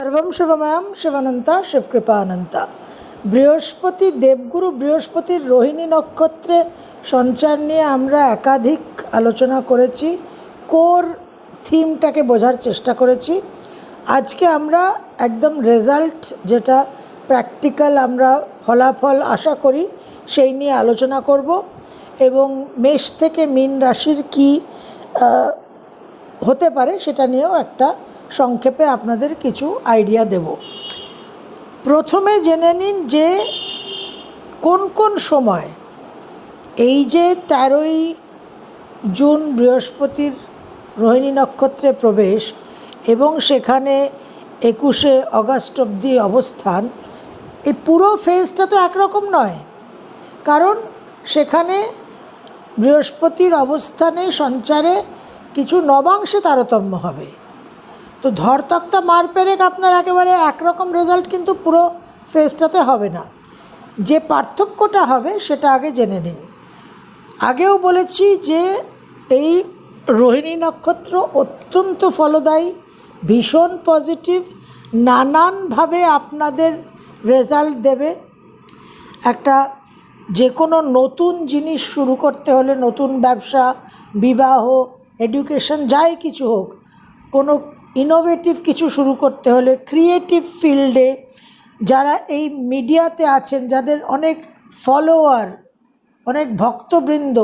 সর্বম শিবময়ম শিবানন্তা শিবকৃপানন্তা। বৃহস্পতি দেবগুরু বৃহস্পতির রোহিণী নক্ষত্রে সঞ্চার নিয়ে আমরা একাধিক আলোচনা করেছি, কোর থিমটাকে বোঝার চেষ্টা করেছি। আজকে আমরা একদম রেজাল্ট যেটা প্র্যাকটিক্যাল আমরা ফলাফল আশা করি সেই নিয়ে আলোচনা করব এবং মেষ থেকে মীন রাশির কী হতে পারে সেটা নিয়েও একটা সংক্ষেপে আপনাদের কিছু আইডিয়া দেব। প্রথমে জেনে নিন যে কোন কোন সময় এই যে তেরোই জুন বৃহস্পতির রোহিণী নক্ষত্রে প্রবেশ এবং সেখানে একুশে অগাস্ট অবধি অবস্থান, এই পুরো ফেজটা তো একরকম নয়। কারণ সেখানে বৃহস্পতির অবস্থানে সঞ্চারে কিছু নবাংশে তারতম্য হবে। তো ধরতক্তা মার পেরেক আপনার একেবারে একরকম রেজাল্ট কিন্তু পুরো ফেসটাতে হবে না। যে পার্থক্যটা হবে সেটা আগে জেনে নিন। আগেও বলেছি যে এই রোহিণী নক্ষত্র অত্যন্ত ফলদায়ী, ভীষণ পজিটিভ নানানভাবে আপনাদের রেজাল্ট দেবে। একটা যে কোনো নতুন জিনিস শুরু করতে হলে, নতুন ব্যবসা, বিবাহ এডুকেশন যাই কিছু হোক, কোনো ইনোভেটিভ কিছু শুরু করতে হলে ক্রিয়েটিভ ফিল্ডে যারা এই মিডিয়াতে আছেন, যাদের অনেক ফলোয়ার অনেক ভক্তবৃন্দ,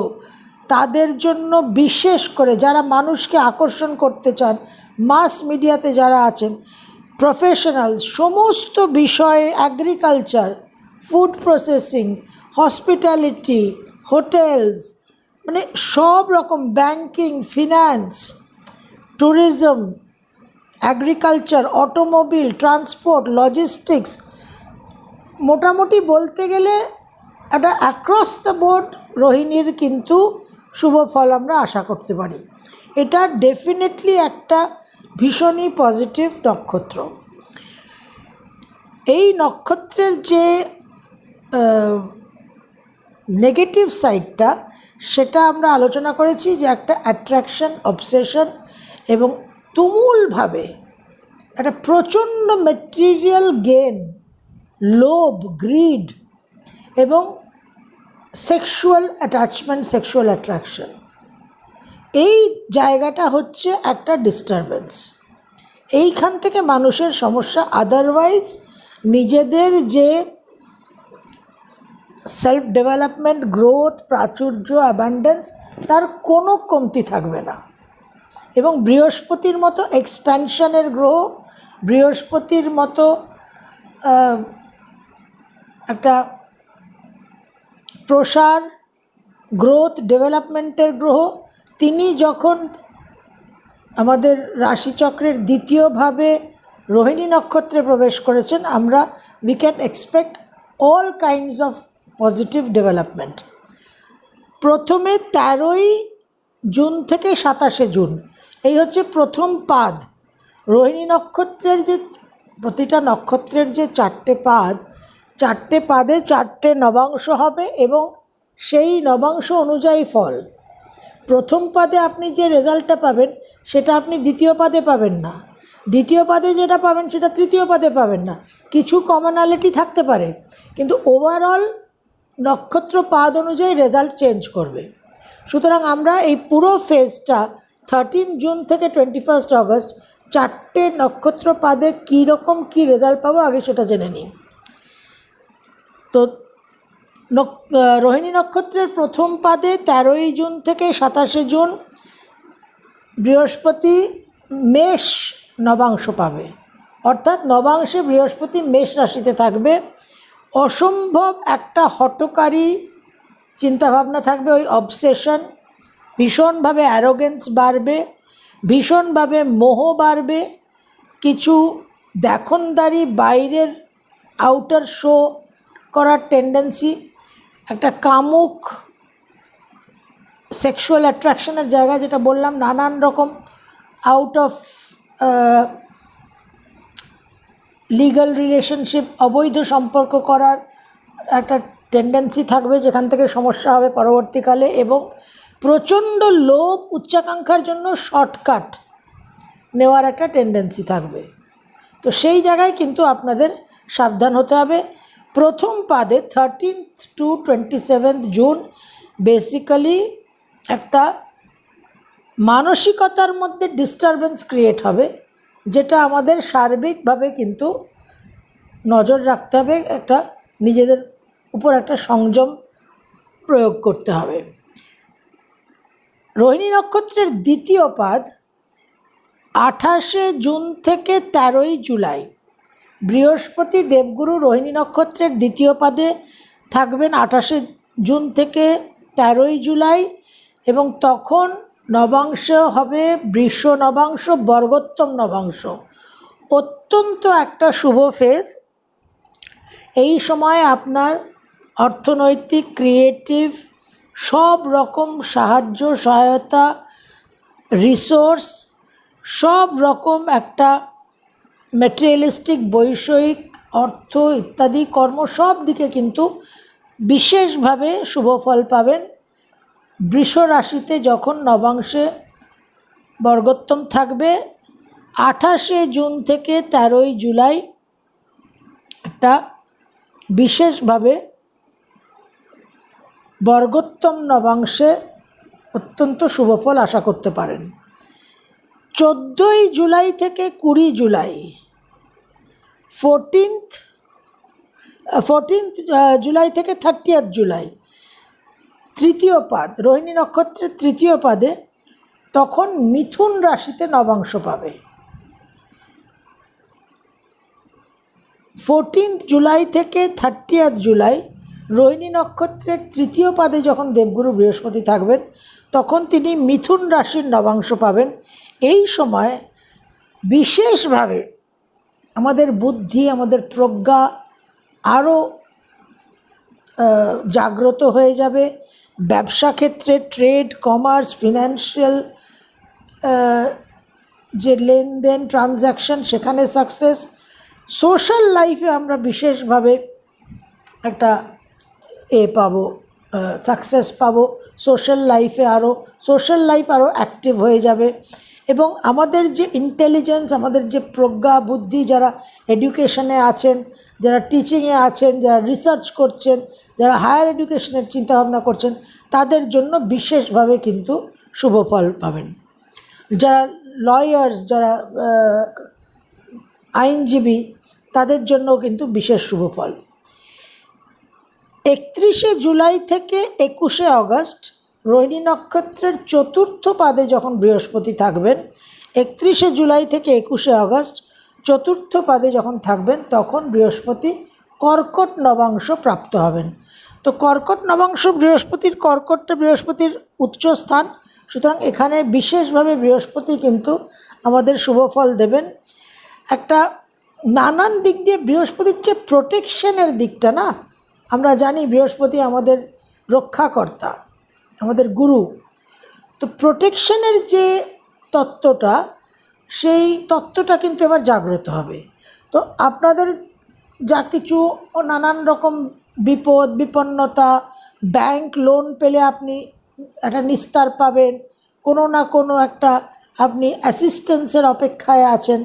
তাদের জন্য বিশেষ করে যারা মানুষকে আকর্ষণ করতে চান মাস মিডিয়াতে যারা আছেন প্রফেশনাল সমস্ত বিষয়ে agriculture food processing hospitality hotels মানে সব রকম banking finance tourism agriculture automobile transport logistics মোটামুটি বলতে গেলে একটা অ্যাক্রস দ্য বোর্ড রোহিণীর কিন্তু শুভ ফল আমরা আশা করতে পারি। এটা ডেফিনেটলি একটা ভীষণই পজিটিভ নক্ষত্র। এই নক্ষত্রের যে নেগেটিভ সাইডটা সেটা আমরা আলোচনা করেছি যে একটা অ্যাট্রাকশন অবসেশন এবং তুমুলভাবে একটা প্রচণ্ড মেটেরিয়াল গেন লোভ গ্রিড এবং সেক্সুয়াল অ্যাটাচমেন্ট সেক্সুয়াল অ্যাট্রাকশন এই জায়গাটা হচ্ছে একটা ডিস্টারবেন্স এইখান থেকে মানুষের সমস্যা আদারওয়াইজ নিজেদের যে সেলফ ডেভেলপমেন্ট গ্রোথ প্রাচুর্য অ্যাবান্ডেন্স তার কোনো কমতি থাকবে না। এবং বৃহস্পতির মতো এক্সপ্যানশনের গ্রহ, বৃহস্পতির মতো একটা প্রসার, গ্রোথ, ডেভেলপমেন্টের গ্রহ, তিনি যখন আমাদের রাশিচক্রের দ্বিতীয়ভাবে রোহিণী নক্ষত্রে প্রবেশ করেছেন, আমরা we can expect all kinds of positive development প্রথমে তেরোই জুন থেকে সাতাশে জুন এই হচ্ছে প্রথম পাদ। রোহিণী নক্ষত্রের যে, প্রতিটা নক্ষত্রের যে চারটে পাদ, চারটে পাদে চারটে নবাংশ হবে এবং সেই নবাংশ অনুযায়ী ফল। প্রথম পাদে আপনি যে রেজাল্টটা পাবেন, সেটা আপনি দ্বিতীয় পাদে পাবেন না। দ্বিতীয় পাদে যেটা পাবেন, সেটা তৃতীয় পাদে পাবেন না। কিছু কমনালিটি থাকতে পারে, কিন্তু ওভারঅল নক্ষত্র পাদ অনুযায়ী রেজাল্ট চেঞ্জ করবে। সুতরাং আমরা এই পুরো ফেজটা থার্টিন জুন থেকে টোয়েন্টি ফার্স্ট অগস্ট চারটে নক্ষত্র পাদে কী রকম কী রেজাল্ট পাবো আগে সেটা জেনে নিই। তো রোহিণী নক্ষত্রের প্রথম পাদে তেরোই জুন থেকে সাতাশে জুন বৃহস্পতি মেষ নবাংশ পাবে। অর্থাৎ নবাংশে বৃহস্পতি মেষ রাশিতে থাকবে। অসম্ভব একটা হটকারী চিন্তাভাবনা থাকবে, ওই অবসেশন ভীষণভাবে অ্যারোগেন্স বাড়বে, ভীষণভাবে মোহ বাড়বে, কিছু দেখনদারি বাইরের আউটার শো করার টেন্ডেন্সি একটা কামুক সেক্সুয়াল অ্যাট্রাকশনের জায়গা যেটা বললাম, নানান রকম আউট অফ লিগ্যাল রিলেশনশিপ অবৈধ সম্পর্ক করার একটা টেন্ডেন্সি থাকবে, যেখান থেকে সমস্যা হবে পরবর্তীকালে এবং প্রচণ্ড লোভ উচ্চাকাঙ্ক্ষার জন্য শর্টকাট নেওয়ার একটা টেন্ডেন্সি থাকবে। তো সেই জায়গায় কিন্তু আপনাদের সাবধান হতে হবে। প্রথম পাদে thirteenth to twenty seventh June basically একটা মানসিকতার মধ্যে ডিস্টারবেন্স ক্রিয়েট হবে, যেটা আমাদের সার্বিকভাবে কিন্তু নজর রাখতে হবে, একটা নিজেদের উপর একটা সংযম প্রয়োগ করতে হবে। রোহিণী নক্ষত্রের দ্বিতীয় পাদ আঠাশে জুন থেকে তেরোই জুলাই। বৃহস্পতি দেবগুরু রোহিণী নক্ষত্রের দ্বিতীয় পাদে থাকবেন আঠাশে জুন থেকে তেরোই জুলাই এবং তখন নবাংশ হবে বৃষ নবাংশ, বর্গোত্তম নবাংশ। অত্যন্ত একটা শুভ ফেজ এই সময় আপনার অর্থনৈতিক, ক্রিয়েটিভ সব রকম সাহায্য, সহায়তা রিসোর্স সব রকম একটা ম্যাটেরিয়ালিস্টিক বৈষয়িক, অর্থ ইত্যাদি কর্ম সব দিকে কিন্তু বিশেষভাবে শুভ ফল পাবেন। বৃষ রাশিতে যখন নবাংশে বর্গোত্তম থাকবে, আঠাশে জুন থেকে তেরোই জুলাই একটা বিশেষভাবে বর্গোত্তম নবাংশে অত্যন্ত শুভফল আশা করতে পারেন। চোদ্দোই জুলাই থেকে কুড়ি জুলাই ফোরটিন্থ ফোরটিন্থ জুলাই থেকে থার্টিয়াথ জুলাই, তৃতীয় পাদ, রোহিণী নক্ষত্রের তৃতীয় পাদে তখন মিথুন রাশিতে নবাংশ পাবে। ফোরটিন্থ জুলাই থেকে থার্টিয়াথ জুলাই রোহিণী নক্ষত্রের তৃতীয় পাদে যখন দেবগুরু বৃহস্পতি থাকবেন, তখন তিনি মিথুন রাশির নবাংশ পাবেন। এই সময় বিশেষভাবে আমাদের বুদ্ধি, আমাদের প্রজ্ঞা আরও জাগ্রত হয়ে যাবে। ব্যবসা ক্ষেত্রে ট্রেড, কমার্স, ফিনান্সিয়াল যে লেনদেন, ট্রানজ্যাকশন, সেখানে সাকসেস। সোশ্যাল লাইফে আমরা বিশেষভাবে একটা এ পাবো সাকসেস পাবো সোশ্যাল লাইফে আরও সোশ্যাল লাইফ আরও অ্যাক্টিভ হয়ে যাবে। এবং আমাদের যে ইন্টেলিজেন্স আমাদের যে প্রজ্ঞা, বুদ্ধি যারা এডুকেশনে আছেন, যারা টিচিংয়ে আছেন, যারা রিসার্চ করছেন, যারা হায়ার এডুকেশনের চিন্তাভাবনা করছেন, তাদের জন্য বিশেষভাবে কিন্তু শুভ ফল পাবেন। যারা লয়ার্স যারা আইনজীবী, তাদের জন্যও কিন্তু বিশেষ শুভ ফল। একত্রিশে জুলাই থেকে একুশে অগস্ট রোহিণী নক্ষত্রের চতুর্থ পাদে যখন বৃহস্পতি থাকবেন, একত্রিশে জুলাই থেকে একুশে অগস্ট চতুর্থ পাদে যখন থাকবেন, তখন বৃহস্পতি কর্কট নবাংশ প্রাপ্ত হবেন। তো কর্কট নবাংশ বৃহস্পতির, কর্কটটা বৃহস্পতির উচ্চ স্থান। সুতরাং এখানে বিশেষভাবে বৃহস্পতি কিন্তু আমাদের শুভ ফল দেবেন। একটা নানান দিক দিয়ে বৃহস্পতির যে প্রোটেকশনের দিকটা না আমরা জানি বৃহস্পতি আমাদের রক্ষাকর্তা, আমাদের গুরু। তো প্রোটেকশনের যে তত্ত্বটা, সেই তত্ত্বটা কিন্তু এবার জাগ্রত হবে। তো আপনাদের যা কিছু নানান রকম বিপদ, বিপন্নতা, ব্যাংক লোন পেলে আপনি একটা নিস্তার পাবেন, কোনো না কোনো একটা আপনি অ্যাসিস্ট্যান্সের অপেক্ষায় আছেন।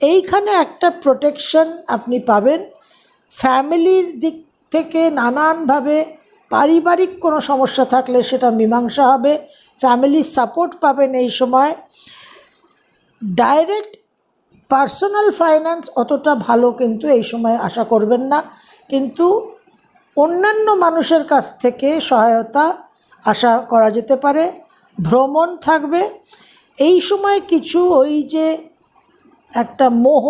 এইখানে একটা প্রোটেকশন আপনি পাবেন। ফ্যামিলির দিক থেকে নানানভাবে পারিবারিক কোনো সমস্যা থাকলে সেটা মীমাংসা হবে। ফ্যামিলি সাপোর্ট পাবেন এই সময়। ডাইরেক্ট পার্সোনাল ফাইন্যান্স অতটা ভালো কিন্তু এই সময় আশা করবেন না। কিন্তু অন্যান্য মানুষের কাছ থেকে সহায়তা আশা করা যেতে পারে। ভ্রমণ থাকবে। এই সময় কিছু ওই যে একটা মোহ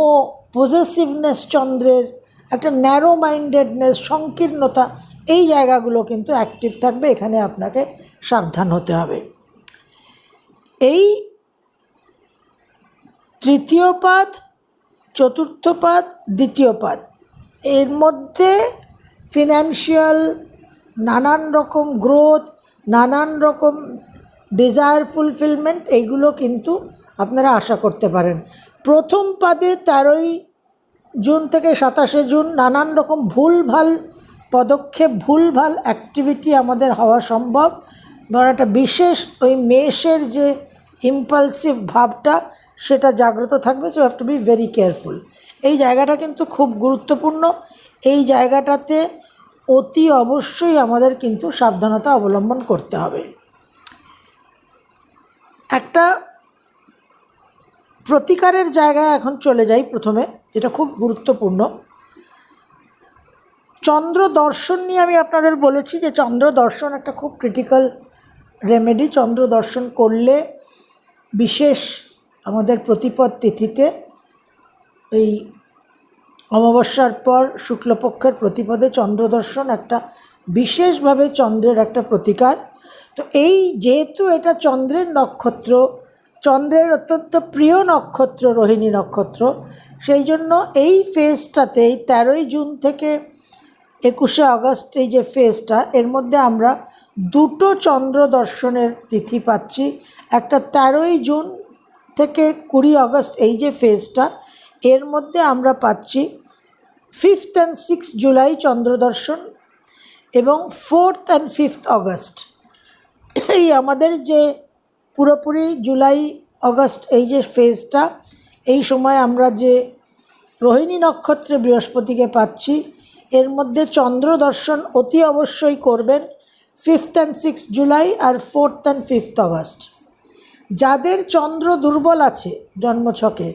পজেসিভনেস চন্দ্রের একটা ন্যারো মাইন্ডেডনেস সংকীর্ণতা, এই জায়গাগুলো কিন্তু অ্যাক্টিভ থাকবে, এখানে আপনাকে সাবধান হতে হবে। এই তৃতীয় পাদ, চতুর্থ পাদ, দ্বিতীয় পাদ, এর মধ্যে ফিনান্সিয়াল নানান রকম গ্রোথ নানান রকম ডিজায়ার ফুলফিলমেন্ট এইগুলো কিন্তু আপনারা আশা করতে পারেন। প্রথম পাদে তেরোই জুন থেকে সাতাশে জুন নানান রকম ভুলভাল পদক্ষেপ, ভুলভাল অ্যাক্টিভিটি আমাদের হওয়া সম্ভব। কারণ একটা বিশেষ ওই মেষের যে ইম্পালসিভ ভাবটা, সেটা জাগ্রত থাকবে। So have to be very careful এই জায়গাটা কিন্তু খুব গুরুত্বপূর্ণ। এই জায়গাটাতে অতি অবশ্যই আমাদের কিন্তু সাবধানতা অবলম্বন করতে হবে। একটা প্রতিকারের জায়গায় এখন চলে যাই প্রথমে, যেটা খুব গুরুত্বপূর্ণ। চন্দ্র দর্শন নিয়ে আমি আপনাদের বলেছি যে চন্দ্র দর্শন একটা খুব ক্রিটিক্যাল রেমেডি চন্দ্র দর্শন করলে বিশেষ আমাদের প্রতিপদ তিথিতে এই অমাবস্যার পর শুক্লপক্ষের প্রতিপদে চন্দ্র দর্শন একটা বিশেষভাবে চন্দ্রের একটা প্রতিকার। তো এই যেহেতু এটা চন্দ্রের নক্ষত্র চন্দ্রের অত্যন্ত প্রিয় নক্ষত্র, রোহিণী নক্ষত্র। সেই জন্য এই ফেজটাতে এই তেরোই জুন থেকে একুশে আগস্ট এই যে ফেজটা, এর মধ্যে আমরা দুটো চন্দ্র দর্শনের তিথি পাচ্ছি। একটা তেরোই জুন থেকে কুড়ি আগস্ট এই যে ফেজটা, এর মধ্যে আমরা পাচ্ছি ফিফথ অ্যান্ড সিক্স জুলাই চন্দ্র দর্শন এবং ফোর্থ অ্যান্ড ফিফথ অগস্ট এই আমাদের যে পুরোপুরি জুলাই, অগস্ট, এই যে ফেজটা এই সময় আমরা যে রোহিণী নক্ষত্রে বৃহস্পতিকে পাচ্ছি, এর মধ্যে চন্দ্র দর্শন অতি অবশ্যই করবেন ফিফথ অ্যান্ড সিক্স জুলাই আর ফোর্থ অ্যান্ড ফিফথ আগস্ট যাদের চন্দ্র দুর্বল আছে জন্মছকে,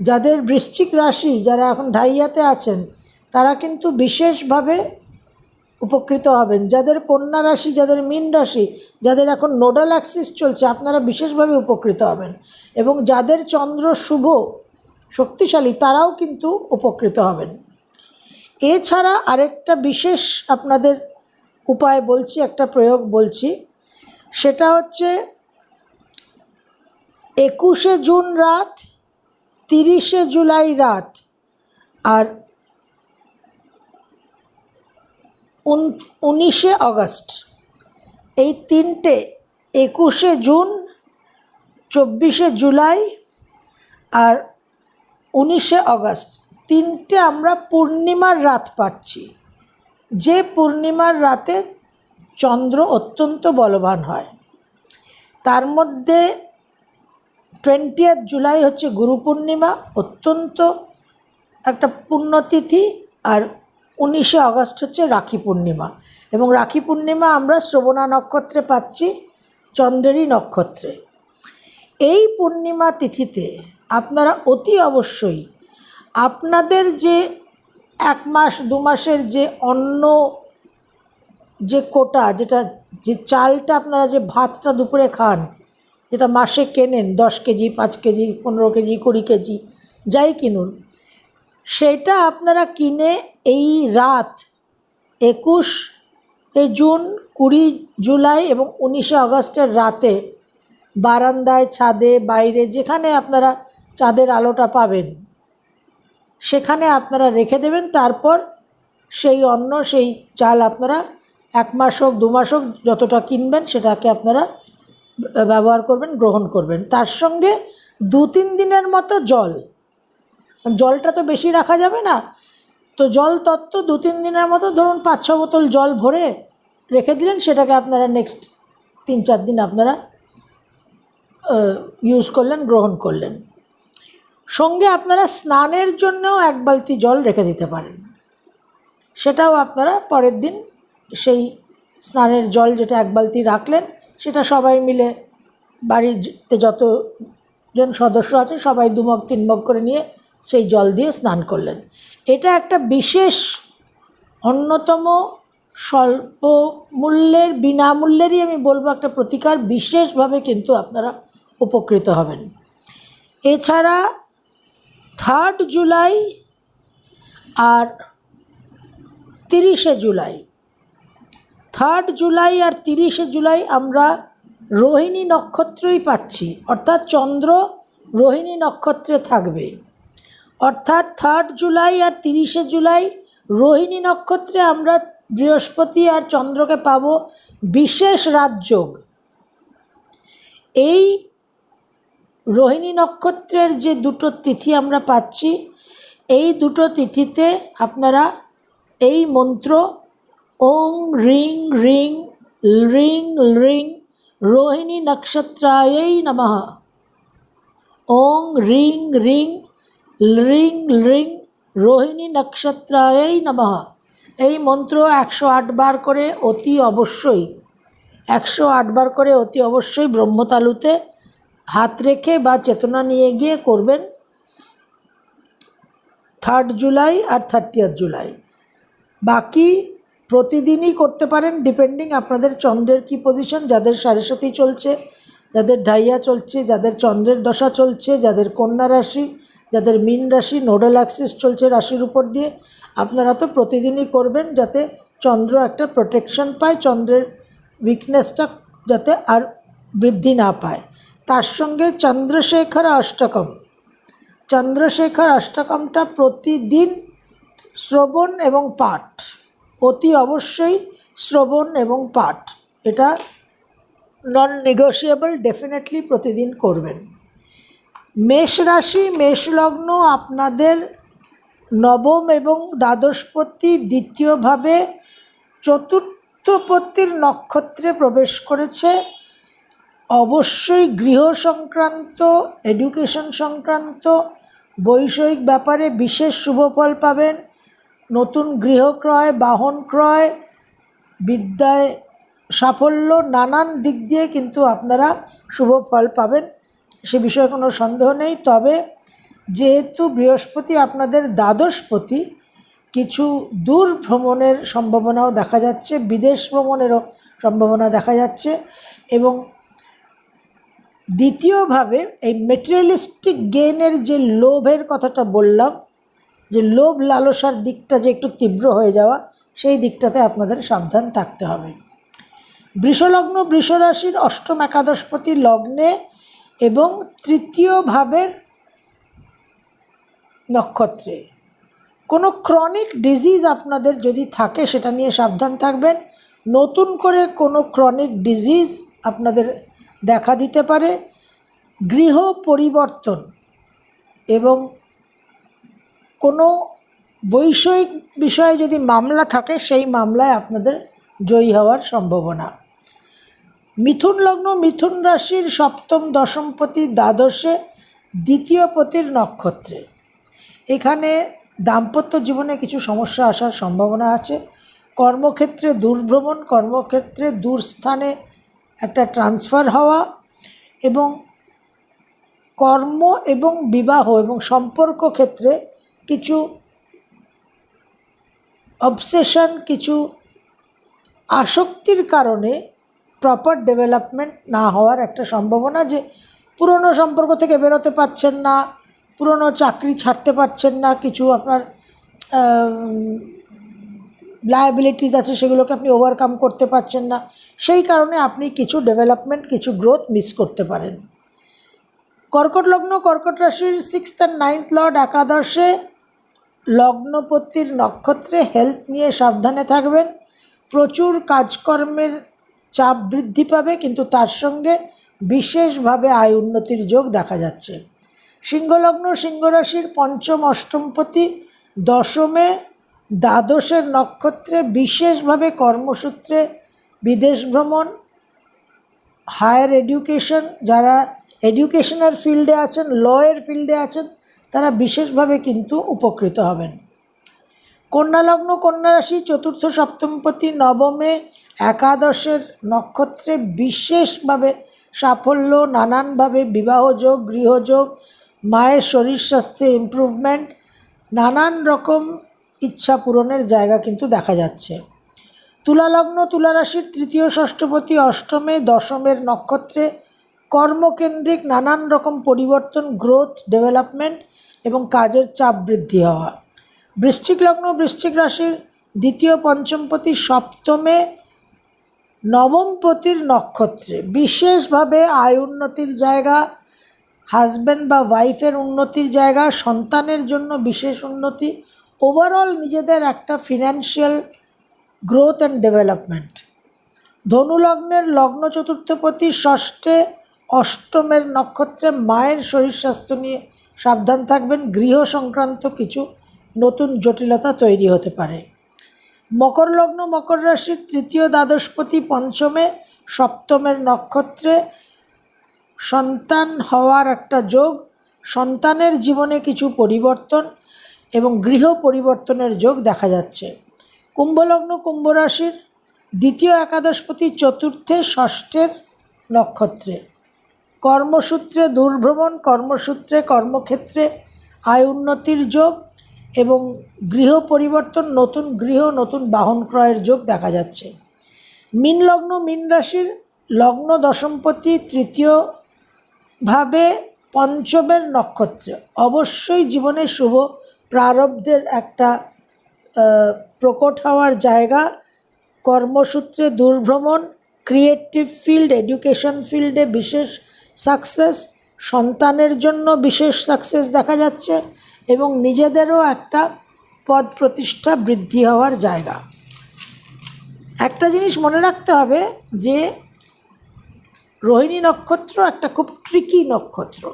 যাদের বৃশ্চিক রাশি যারা এখন ঢাইয়াতে আছেন, তারা কিন্তু বিশেষভাবে উপকৃত হবেন। যাদের কন্যা রাশি, যাদের মীন রাশি, যাদের এখন নোডাল অ্যাক্সিস চলছে, আপনারা বিশেষভাবে উপকৃত হবেন। এবং যাদের চন্দ্র শুভ, শক্তিশালী, তারাও কিন্তু উপকৃত হবেন। এছাড়া আরেকটা বিশেষ আপনাদের উপায় বলছি, একটা প্রয়োগ বলছি, সেটা হচ্ছে একুশে জুন রাত, তিরিশে জুলাই রাত, আর উনিশে আগস্ট। এই তিনটে একুশে জুন, চব্বিশে জুলাই আর উনিশে আগস্ট। তিনটে আমরা পূর্ণিমার রাত পাচ্ছি। যে পূর্ণিমার রাতে চন্দ্র অত্যন্ত বলবান হয়। তার মধ্যে টোয়েন্টিয়েথ জুলাই হচ্ছে গুরু পূর্ণিমা, অত্যন্ত একটা পুণ্যতিথি আর উনিশে আগস্ট হচ্ছে রাখি পূর্ণিমা। এবং রাখি পূর্ণিমা আমরা শ্রবণা নক্ষত্রে পাচ্ছি, চন্দ্রেরই নক্ষত্রে। এই পূর্ণিমা তিথিতে আপনারা অতি অবশ্যই আপনাদের যে এক মাস, দু মাসের যে অন্ন যে কোটা, যেটা, যে চালটা আপনারা যে ভাতটা দুপুরে খান, যেটা মাসে কেনেন, দশ কেজি, পাঁচ কেজি, পনেরো কেজি, কুড়ি কেজি, যাই কিনুন, সেটা আপনারা কিনে এই রাত একুশ জুন কুড়ি জুলাই এবং উনিশে আগস্টের রাতে বারান্দায়, ছাদে, বাইরে, যেখানে আপনারা চাঁদের আলোটা পাবেন, সেখানে আপনারা রেখে দেবেন। তারপর সেই অন্ন, সেই চাল আপনারা এক মাস হোক, দু মাস হোক যতটা কিনবেন, সেটাকে আপনারা ব্যবহার করবেন, গ্রহণ করবেন। তার সঙ্গে দু তিন দিনের মতো জল। জলটা তো বেশি রাখা যাবে না। তো জল তত্ত্ব দু তিন দিনের মতো ধরুন পাঁচ ছ বোতল জল ভরে রেখে দিলেন, সেটাকে আপনারা নেক্সট তিন চার দিন আপনারা ইউজ করলেন, গ্রহণ করলেন। সঙ্গে আপনারা স্নানের জন্যও এক বালতি জল রেখে দিতে পারেন। সেটাও আপনারা পরের দিন সেই স্নানের জল যেটা এক বালতি রাখলেন, সেটা সবাই মিলে বাড়িতে যতজন সদস্য আছে, সবাই দু মগ তিন মগ করে নিয়ে সেই জল দিয়ে স্নান করলেন। এটা একটা বিশেষ অন্যতম স্বল্প মূল্যের বিনামূল্যেরই আমি বলব একটা প্রতিকার। বিশেষভাবে কিন্তু আপনারা উপকৃত হবেন। এছাড়া থার্ড জুলাই আর তিরিশে জুলাই। থার্ড জুলাই আর তিরিশে জুলাই আমরা রোহিণী নক্ষত্রই পাচ্ছি। অর্থাৎ চন্দ্র রোহিণী নক্ষত্রে থাকবে। অর্থাৎ থার্ড জুলাই আর তিরিশে জুলাই রোহিণী নক্ষত্রে আমরা বৃহস্পতি আর চন্দ্রকে পাব বিশেষ রাজযোগ। এই রোহিণী নক্ষত্রের যে দুটো তিথি আমরা পাচ্ছি, এই দুটো তিথিতে আপনারা এই মন্ত্র ওং রিং রিং রিং রিং রোহিণী নক্ষত্রায়ই নমঃ। ওং রিং রিং রিং রিং রোহিণী নক্ষত্রায়ই নমঃ। এই মন্ত্র একশো আটবার করে অতি অবশ্যই, একশো আটবার করে অতি অবশ্যই ব্রহ্মতালুতে হাত রেখে বা চেতনা নিয়ে গিয়ে করবেন। থার্ড জুলাই আর থার্টিয়াথ জুলাই। বাকি প্রতিদিনই করতে পারেন ডিপেন্ডিং আপনাদের চন্দ্রের কি পজিশন যাদের সাড়ে সাথী চলছে, যাদের ডাইয়া চলছে, যাদের চন্দ্রের দশা চলছে, যাদের কন্যা রাশি যাদের মিন রাশি নোডাল অ্যাক্সিস চলছে রাশির উপর দিয়ে, আপনারা তো প্রতিদিনই করবেন যাতে চন্দ্র একটা প্রোটেকশন পায়, চন্দ্রের উইকনেসটা যাতে আর বৃদ্ধি না পায়। তার সঙ্গে চন্দ্রশেখর অষ্টকম। চন্দ্রশেখর অষ্টকমটা প্রতিদিন শ্রবণ এবং পাঠ। অতি অবশ্যই শ্রবণ এবং পাঠ। এটা নন নেগোশিয়েবল ডেফিনেটলি প্রতিদিন করবেন। মেষ রাশি, মেষ লগ্ন আপনাদের নবম এবং দ্বাদশপতি দ্বিতীয়ভাবে চতুর্থপতির নক্ষত্রে প্রবেশ করেছে। অবশ্যই গৃহ সংক্রান্ত এডুকেশন সংক্রান্ত, বৈষয়িক ব্যাপারে বিশেষ শুভফল পাবেন। নতুন গৃহ ক্রয়, বাহন ক্রয়, বিদ্যায় সাফল্য, নানান দিক দিয়ে কিন্তু আপনারা শুভ ফল পাবেন। সে বিষয়ে কোনো সন্দেহ নেই। তবে যেহেতু বৃহস্পতি আপনাদের দ্বাদশপতি, কিছু দূর ভ্রমণের সম্ভাবনাও দেখা যাচ্ছে, বিদেশ ভ্রমণেরও সম্ভাবনা দেখা যাচ্ছে এবং দ্বিতীয়ভাবে এই মেটেরিয়ালিস্টিক গেইনের যে লোভের কথাটা বললাম, যে লোভ লালসার দিকটা যে একটু তীব্র হয়ে যাওয়া, সেই দিকটাতে আপনাদের সাবধান থাকতে হবে। বৃষলগ্ন বৃষরাশির অষ্টম একাদশপতি লগ্নে এবং তৃতীয় ভাবের নক্ষত্রে। কোনো ক্রনিক ডিজিজ আপনাদের যদি থাকে, সেটা নিয়ে সাবধান থাকবেন। নতুন করে কোনো ক্রনিক ডিজিজ আপনাদের দেখা দিতে পারে। গৃহ পরিবর্তন এবং কোনো বৈষয়িক বিষয়ে যদি মামলা থাকে, সেই মামলায় আপনাদের জয়ী হওয়ার সম্ভাবনা। মিথুন লগ্ন, মিথুন রাশির সপ্তম দশমপতি দ্বাদশে, দ্বিতীয় পতির নক্ষত্রে। এখানে দাম্পত্য জীবনে কিছু সমস্যা আসার সম্ভাবনা আছে। কর্মক্ষেত্রে দূরভ্রমণ, কর্মক্ষেত্রে দূর স্থানে একটা ট্রান্সফার হওয়া এবং কর্ম এবং বিবাহ এবং সম্পর্ক ক্ষেত্রে কিছু অবসেশন কিছু আসক্তির কারণে প্রপার ডেভেলপমেন্ট না হওয়ার একটা সম্ভাবনা যে পুরনো সম্পর্ক থেকে বেরোতে পারছেন না, পুরনো চাকরি ছাড়তে পারছেন না, কিছু আপনার লায়াবিলিটিস আছে সেগুলোকে আপনি ওভারকাম করতে পারছেন না, সেই কারণে আপনি কিছু ডেভেলপমেন্ট কিছু গ্রোথ মিস করতে পারেন। কর্কট লগ্ন, কর্কট রাশির সিক্সথ অ্যান্ড নাইন্থ লর্ড একাদশে লগ্নপতির নক্ষত্রে হেলথ নিয়ে সাবধানে থাকবেন। প্রচুর কাজকর্মের চাপ বৃদ্ধি পাবে, কিন্তু তার সঙ্গে বিশেষভাবে আয় উন্নতির যোগ দেখা যাচ্ছে। সিংহলগ্ন সিংহরাশির পঞ্চম অষ্টমপতি দশমে দ্বাদশের নক্ষত্রে বিশেষভাবে কর্মসূত্রে বিদেশ ভ্রমণ, হায়ার এডুকেশন, যারা এডুকেশনের ফিল্ডে আছেন, লয়ের ফিল্ডে আছেন, তারা বিশেষভাবে কিন্তু উপকৃত হবেন। কন্যালগ্ন কন্যা রাশি, চতুর্থ, সপ্তমপতি, নবমে, একাদশের নক্ষত্রে বিশেষভাবে সাফল্য, নানানভাবে বিবাহযোগ গৃহযোগ মায়ের শরীর স্বাস্থ্যে ইমপ্রুভমেন্ট নানান রকম ইচ্ছা পূরণের জায়গা কিন্তু দেখা যাচ্ছে। তুলালগ্ন তুলারাশির তৃতীয়, ষষ্ঠপতি, অষ্টমে, দশমের নক্ষত্রে কর্মকেন্দ্রিক নানান রকম পরিবর্তন গ্রোথ ডেভেলপমেন্ট এবং কাজের চাপ বৃদ্ধি হওয়া। বৃশ্চিক লগ্ন, বৃশ্চিক রাশির দ্বিতীয় পঞ্চমপতি সপ্তমে নবমপতির নক্ষত্রে। বিশেষভাবে আয় উন্নতির জায়গা, হাজব্যান্ড বা ওয়াইফের উন্নতির জায়গা, সন্তানের জন্য বিশেষ উন্নতি, ওভারঅল নিজেদের একটা ফিনান্সিয়াল গ্রোথ অ্যান্ড ডেভেলপমেন্ট। ধনুলগ্নের লগ্ন চতুর্থপতি ষষ্ঠে অষ্টমের নক্ষত্রে মায়ের শরীর স্বাস্থ্য নিয়ে সাবধান থাকবেন। গৃহ সংক্রান্ত কিছু নতুন জটিলতা তৈরি হতে পারে। মকর লগ্ন মকর রাশির তৃতীয় দ্বাদশপতি পঞ্চমে সপ্তমের নক্ষত্রে সন্তান হওয়ার একটা যোগ, সন্তানের জীবনে কিছু পরিবর্তন এবং গৃহ পরিবর্তনের যোগ দেখা যাচ্ছে। কুম্ভলগ্ন কুম্ভ রাশির দ্বিতীয় একাদশপতি চতুর্থে ষষ্ঠের নক্ষত্রে। কর্মসূত্রে দূরভ্রমণ, কর্মসূত্রে কর্মক্ষেত্রে আয় উন্নতির যোগ এবং গৃহ পরিবর্তন, নতুন গৃহ, নতুন বাহন ক্রয়ের যোগ দেখা যাচ্ছে। মীন লগ্ন, মীন রাশির লগ্ন দশমপতি তৃতীয় ভাবে পঞ্চমের নক্ষত্র। অবশ্যই জীবনে শুভ প্রারব্ধের একটা প্রকট হওয়ার জায়গা। কর্মসূত্রে দূরভ্রমণ ক্রিয়েটিভ ফিল্ড এডুকেশন ফিল্ডে বিশেষ সাকসেস সন্তানের জন্য বিশেষ সাকসেস দেখা যাচ্ছে। এবং নিজেদেরও একটা পদ প্রতিষ্ঠা বৃদ্ধি হওয়ার জায়গা। একটা জিনিস মনে রাখতে হবে যে রোহিণী নক্ষত্র একটা খুব ট্রিকি নক্ষত্র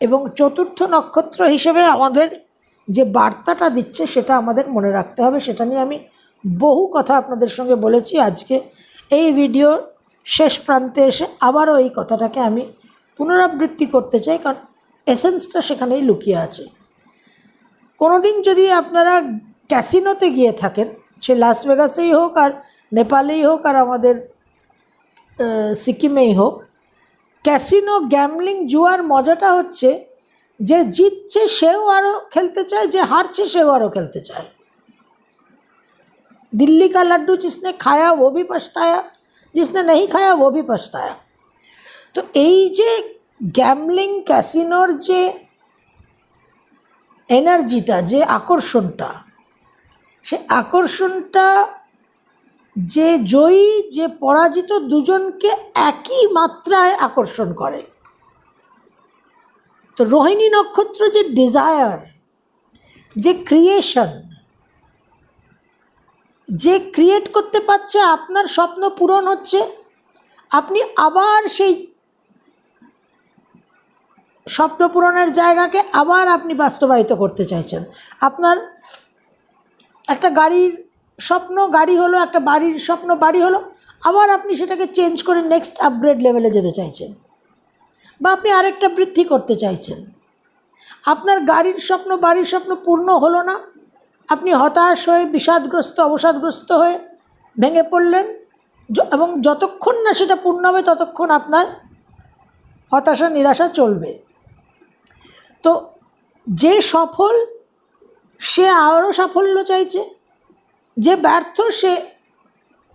এবং চতুর্থ নক্ষত্র হিসেবে আমাদের যে বার্তাটা দিচ্ছে সেটা আমাদের মনে রাখতে হবে, সেটা নিয়ে আমি বহু কথা আপনাদের সঙ্গে বলেছি। আজকে এই ভিডিওর শেষ প্রান্তে এসে আবারও এই কথাটাকে আমি পুনরাবৃত্তি করতে চাই, কারণ এসেন্সটা সেখানেই লুকিয়ে আছে। কোনো দিন যদি আপনারা ক্যাসিনোতে গিয়ে থাকেন সে লাস ভেগাসেই হোক আর নেপালেই হোক আর আমাদের আহ, সিকিমেই হোক ক্যাসিনো গ্যামলিং জুয়ার মজাটা হচ্ছে যে জিতছে সেও আরও খেলতে চায় যে হারছে সেও আরও খেলতে চায় दिल्ली का लड्डू जिसने खाया वो भी पछताया जिसने नहीं खाया वो भी पछताया তো এই যে গ্যামলিং ক্যাসিনোর যে এনার্জিটা, যে আকর্ষণটা সে আকর্ষণটা, যে জয়ী, যে পরাজিত দুজনকে একই মাত্রায় আকর্ষণ করে। তো রোহিণী নক্ষত্র যে ডিজায়ার যে ক্রিয়েশন যে ক্রিয়েট করতে পারছে, আপনার স্বপ্ন পূরণ হচ্ছে, আপনি আবার সেই স্বপ্ন পূরণের জায়গাকে আবার আপনি বাস্তবায়িত করতে চাইছেন। আপনার একটা গাড়ির স্বপ্ন গাড়ি হলো, একটা বাড়ির স্বপ্ন বাড়ি হলো, আবার আপনি সেটাকে চেঞ্জ করে নেক্সট আপগ্রেড লেভেলে যেতে চাইছেন বা আপনি আরেকটা বৃদ্ধি করতে চাইছেন। আপনার গাড়ির স্বপ্ন, বাড়ির স্বপ্ন পূর্ণ হলো না। আপনি হতাশ হয়ে, বিষাদগ্রস্ত, অবসাদগ্রস্ত হয়ে ভেঙে পড়লেন। এবং যতক্ষণ না সেটা পূর্ণ হবে, ততক্ষণ আপনার হতাশা, নিরাশা চলবে। তো যে সফল, সে আরও সাফল্য চাইছে, যে ব্যর্থ, সে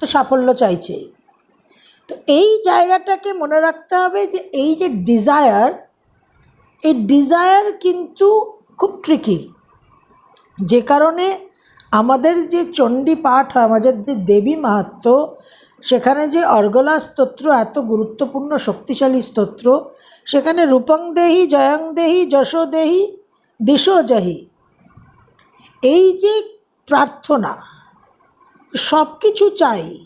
তো সাফল্য চাইছেই তো এই জায়গাটাকে মনে রাখতে হবে যে এই যে ডিজায়ার এই ডিজায়ার কিন্তু খুব ট্রিকি যে কারণে আমাদের যে চণ্ডী পাঠ আমাদের যে দেবী মাহাত্ম সেখানে যে অর্গলা স্তোত্র, এত গুরুত্বপূর্ণ, শক্তিশালী স্তোত্র সেখানে রূপং দেহি, জয়ং দেহি, যশো দেহি, দিশো জহি। এই যে প্রার্থনা সব কিছু চাই।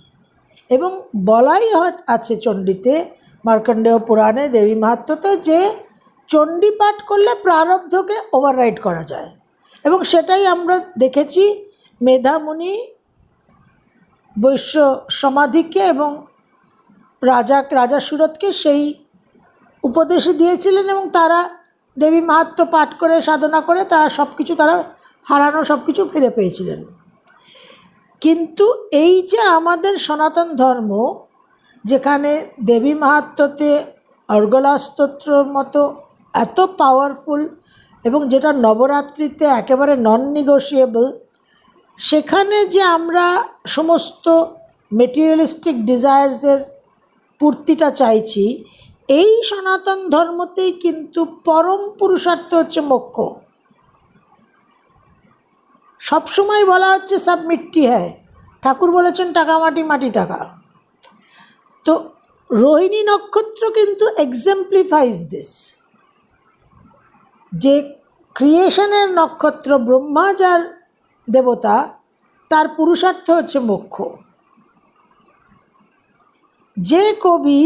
এবং বলাই আছে চণ্ডীতে, মার্কণ্ডেয় পুরাণে, দেবী মাহাত্মতে যে চণ্ডী পাঠ করলে প্রারব্ধকে ওভাররাইড করা যায়। এবং সেটাই আমরা দেখেছি মেধামুনি বৈশ্য সমাধিকে এবং রাজা রাজা সুরতকে সেই উপদেশই দিয়েছিলেন এবং তারা দেবী মাহাত্ম পাঠ করে, সাধনা করে, তারা সব কিছু তারা হারানো সব কিছু ফিরে পেয়েছিলেন। কিন্তু এই যে আমাদের সনাতন ধর্ম, যেখানে দেবী মাহাত্মতে অর্গলা স্তোত্রর মতো এত পাওয়ারফুল এবং যেটা নবরাত্রিতে একেবারে নন নিগোশিয়েবল সেখানে যে আমরা সমস্ত মেটেরিয়ালিস্টিক ডিজায়ার্সের পূর্তিটা চাইছি এই সনাতন ধর্মতেই কিন্তু পরম পুরুষার্থ হচ্ছে মোক্ষ। সবসময় বলা হচ্ছে সব মিট্টি হ্যায় ঠাকুর বলেছেন, টাকা মাটি মাটি টাকা। তো রোহিণী নক্ষত্র কিন্তু এক্সাম্পলিফাইজ দিস যে ক্রিয়েশনের নক্ষত্র ব্রহ্মা যার দেবতা, তার পুরুষার্থ হচ্ছে মোক্ষ। যে কবি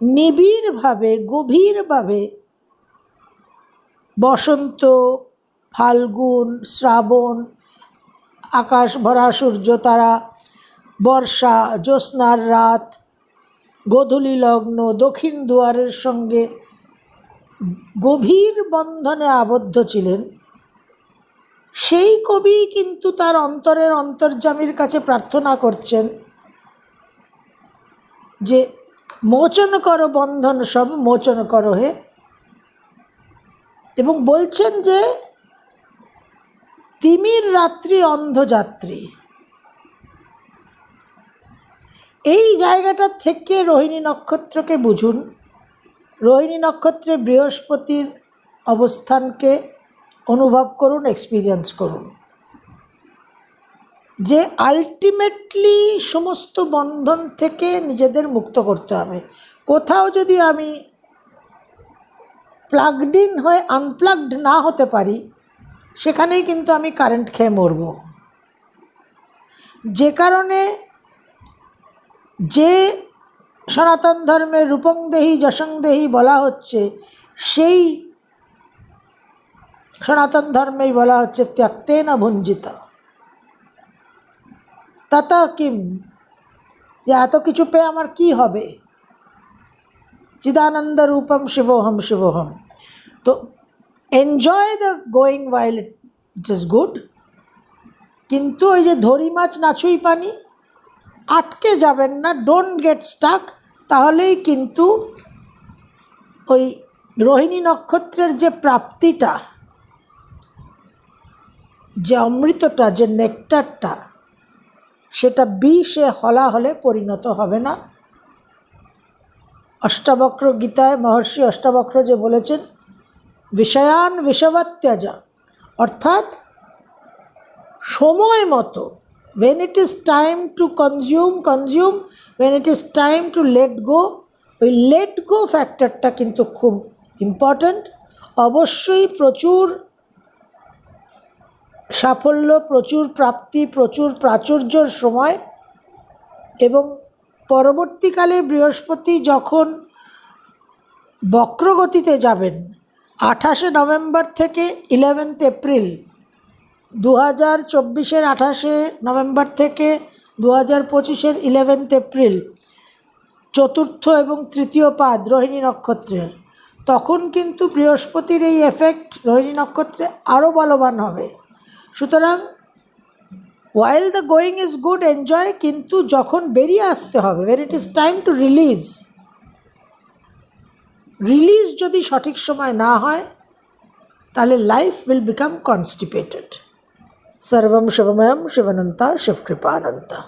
নিবিড়ভাবে, গভীরভাবে বসন্ত, ফাল্গুন, শ্রাবণ, আকাশ ভরা সূর্য, তারা, বর্ষা, জ্যোৎস্নার রাত, গোধূলি লগ্ন, দক্ষিণ দুয়ারের সঙ্গে গভীর বন্ধনে আবদ্ধ ছিলেন। সেই কবি কিন্তু তার অন্তরের অন্তর্যামীর কাছে প্রার্থনা করছেন যে মোচন করো বন্ধন সব মোচন করো হে। এবং বলছেন যে, তিমির রাত্রি অন্ধযাত্রী। এই জায়গাটা থেকে রোহিণী নক্ষত্রকে বুঝুন। রোহিণী নক্ষত্রে বৃহস্পতির অবস্থানকে অনুভব করুন এক্সপিরিয়েন্স করুন। যে আলটিমেটলি সমস্ত বন্ধন থেকে নিজেদের মুক্ত করতে হবে। কোথাও যদি আমি প্লাগড ইন হয়ে আনপ্লাগড না হতে পারি, সেখানেই কিন্তু আমি কারেন্ট খেয়ে মরব। যে কারণে যে সনাতন ধর্মের রূপং দেহি যশং বলা হচ্ছে, সেই সনাতন ধর্মেই বলা হচ্ছে ত্যক্তে না ভঞ্জিত। তত কিম যে এত কিছু পেয়ে আমার কি হবে? চিদানন্দ রূপম শিবোহম শিবোহম। তো enjoy the going while it is good কিন্তু ওই যে ধরি মাছ নাচুই পানি, আটকে যাবেন না ডোন্ট গেট স্টাক তাহলেই কিন্তু ওই রোহিণী নক্ষত্রের যে প্রাপ্তিটা, যে অমৃতটা, যে নেকটারটা সেটা বিষে হলাহলে পরিণত হবে না। অষ্টাবক্র গীতায় মহর্ষি অষ্টাবক্র যে বলেছেন, বিষয়ান বিষবাত্যাজা অর্থাৎ সময় মতো, when it is time to consume consume, when it is time to let go, ওই লেট গো ফ্যাক্টরটা কিন্তু খুব ইম্পর্ট্যান্ট অবশ্যই প্রচুর সাফল্য প্রচুর প্রাপ্তি, প্রচুর প্রাচুর্যর সময় এবং পরবর্তীকালে বৃহস্পতি যখন বক্রগতিতে যাবেন, আঠাশে নভেম্বর থেকে ইলেভেন্থ এপ্রিল দু হাজার চব্বিশের আঠাশে নভেম্বর থেকে দু হাজার পঁচিশের ইলেভেন্থ এপ্রিল, চতুর্থ এবং তৃতীয় পাদ রোহিণী নক্ষত্রের। তখন কিন্তু বৃহস্পতির এই এফেক্ট রোহিণী নক্ষত্রে আরও বলবান হবে। সুতরাং while the going is good enjoy কিন্তু যখন বেরিয়ে আসতে হবে when it is time to release release যদি সঠিক সময় না হয়, তাহলে লাইফ উইল বিকাম কনস্টিপেটেড সর্বম শুভময়ম শিবনন্তা শিবকৃপানন্তা।